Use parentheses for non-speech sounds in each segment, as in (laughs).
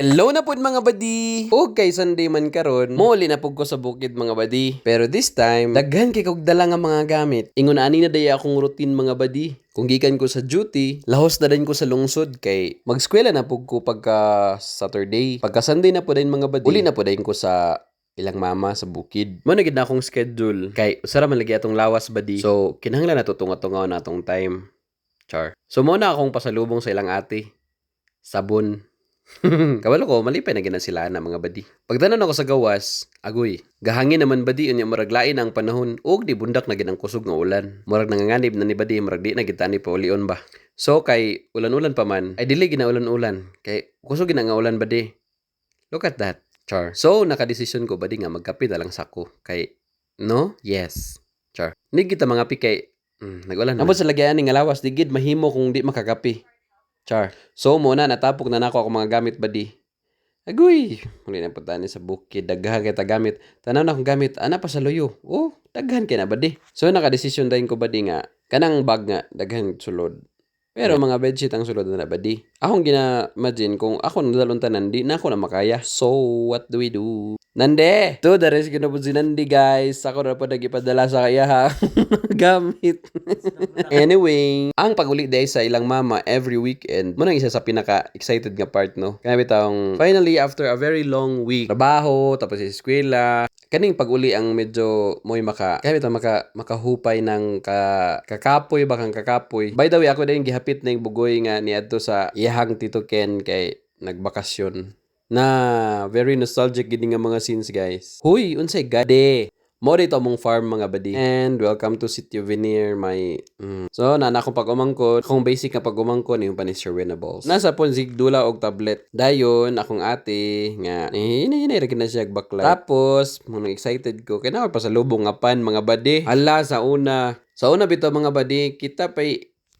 Hello na po mga badi! O kay Sunday man karon, muli na pug ko sa bukid mga badi. Pero this time, daghan kay kog dala nga mga gamit. Ingon ani na daya akong routine mga badi. Kung gikan ko sa duty, lahos na din ko sa lungsod kay magskwela na pug ko pagka Saturday. Pagka Sunday na po din mga badi. Uli na po din ko sa ilang mama sa bukid. Mo na gid akong schedule kay usara man lagi atong lawas badi. So kinahanglan na tutunga-tungaw na atong time. Char. So mo na akong pasalubong sa ilang ate. Sabon. (laughs) Kabalo ko, malipay na gina sila na mga badi. Pagdanan ako sa gawas, agoy, gahangin naman badi unya maraglain ang panahon ug di bundak na gid ang kusog nga ulan. Murag nanganganib na ni badi, murag di na gitani pa ulion ba. So kay ulan-ulan pa man, ay dili gina ulan-ulan. Kay kusog gina nga ulan badi. Look at that. Char. So nakadesisyon ko badi nga magkape na lang sako. Kay no? Yes. Char. Ni kita mga pikay Mm, nag-ulan. Namo sa lagyan nga lawas digid mahimo kung di makakapi. Char. So muna natapok na nako ako mga gamit badi. Agoy, muli na punta ni sa bukid, daghan kay ta gamit. Tanaw na akong gamit, ana pa sa loyo. Oh, daghan kay na badi. So nakadesisyon dayon ko badi nga kanang bag nga daghan sulod. Pero mga bedsheet ang sulod na badi. Akong gina-imagine kung ako nadalon tanan, di na ako na makaya. So, what do we do? Nande! To, the rest ginabot si Nandi, guys. Ako na po nagipadala sa kaya ha. (laughs) Gamit. anyway, ang paguli day sa ilang mama every weekend, mo nang isa sa pinaka-excited nga part, no? Kaya bitang, finally, after a very long week, trabaho, tapos eskwela, kaning paguli ang medyo mo'y maka kaya maka makahupay ng ka, kakapoy bakang kakapoy. By the way ako din gihapit na yung bugoy nga ni adto sa iyahang Tito Ken kay nagbakasyon. Na very nostalgic gid nga mga scenes guys. Huy unsay gade mo dito mong farm mga badi. And welcome to Sitio Veneer, my... Mm. So, nana akong pag-umangkot. Akong basic na pag-umangkot, yung panis Winnable. Nasa pon dula og tablet. Dayon, akong ate, nga, eh, hinahinay na siya backlight. Tapos, mga excited ko, kaya pa sa lubong nga pan, mga badi. Hala, sa una. Sa una bito mga badi, kita pa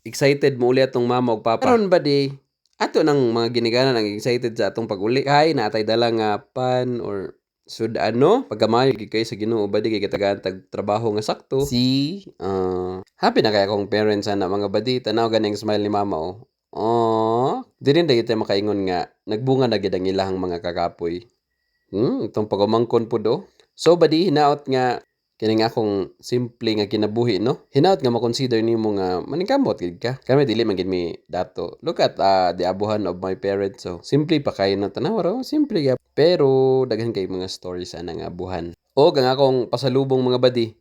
excited mo uli atong mama ug papa. Karon badi, ato nang mga ginigana nang excited sa atong pag-uli. Hay, natay dala nga pan or Sud ano, pagkamayo gid kay sa Ginoo ba di kay katagaan tag trabaho nga sakto. Si uh, happy na kaya akong parents ana mga badi tanaw ganing smile ni mama oh. Oh, di rin dagiti makaingon nga nagbunga na gid ang ilahang mga kakapoy. Hmm, itong pagumangkon po do. So badi hinaot nga kini nga akong simple nga kinabuhi no? Hinaut nga ma-consider nimo nga maningkamot gid ka. Kami dili man gid mi dato. Look at uh, the abuhan of my parents. So simple pa kayo na tanaw raw simple ya pero daghan kay mga stories ana nga abuhan. O gang akong pasalubong mga badi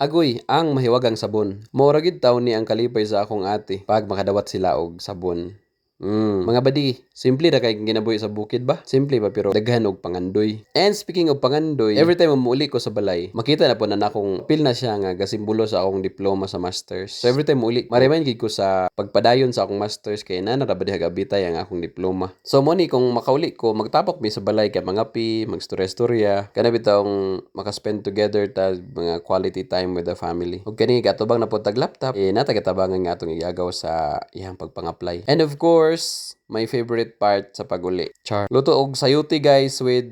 Agoy, ang mahiwagang sabon. Mora gid taw ni ang kalipay sa akong ate pag makadawat sila og sabon. Mm. Mga badi, simple ra kay ginabuhi sa bukid ba? Simple ba pero daghan og pangandoy. And speaking of pangandoy, every time umuuli ko sa balay, makita na po na nakong pil na siya nga gasimbolo sa akong diploma sa masters. So every time uli, ma-remind gid ko sa pagpadayon sa akong masters kay na narabadi hagabitay ang akong diploma. So mo ni kung makauli ko, magtapok mi sa balay kay mga pi, magstorya-storya, kana bitawng makaspend together ta mga quality time with the family. Ug kani gatubang na po tag laptop, eh natagatabangan nga atong igagaw sa iyang pagpang-apply. And of course, my favorite part sa paguli. Char. Luto og sayuti guys with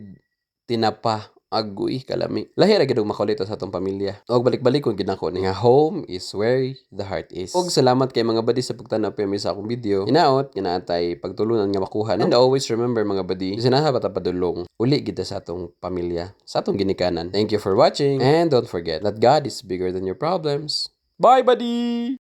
tinapa. Agoy, kalami. Lahi ra gid og makulit sa atong pamilya. Og balik-balik kung ginako ni nga home is where the heart is. Og salamat kay mga badi sa pagtanaw pa sa akong video. Inaot ginaatay pagtulunan nga makuha. No? And always remember mga badi, sinaha bata padulong. Uli kita sa atong pamilya, sa atong ginikanan. Thank you for watching and don't forget that God is bigger than your problems. Bye buddy.